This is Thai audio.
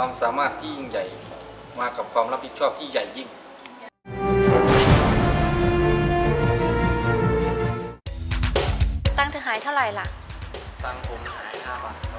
ความารถที่ยิ่งใหญ่มากับความรับผิดชอบที่ใหญ่ยิ่ง ตังค์เธอหายเท่าไหร่ล่ะ ตังค์ผมหายห้าบาท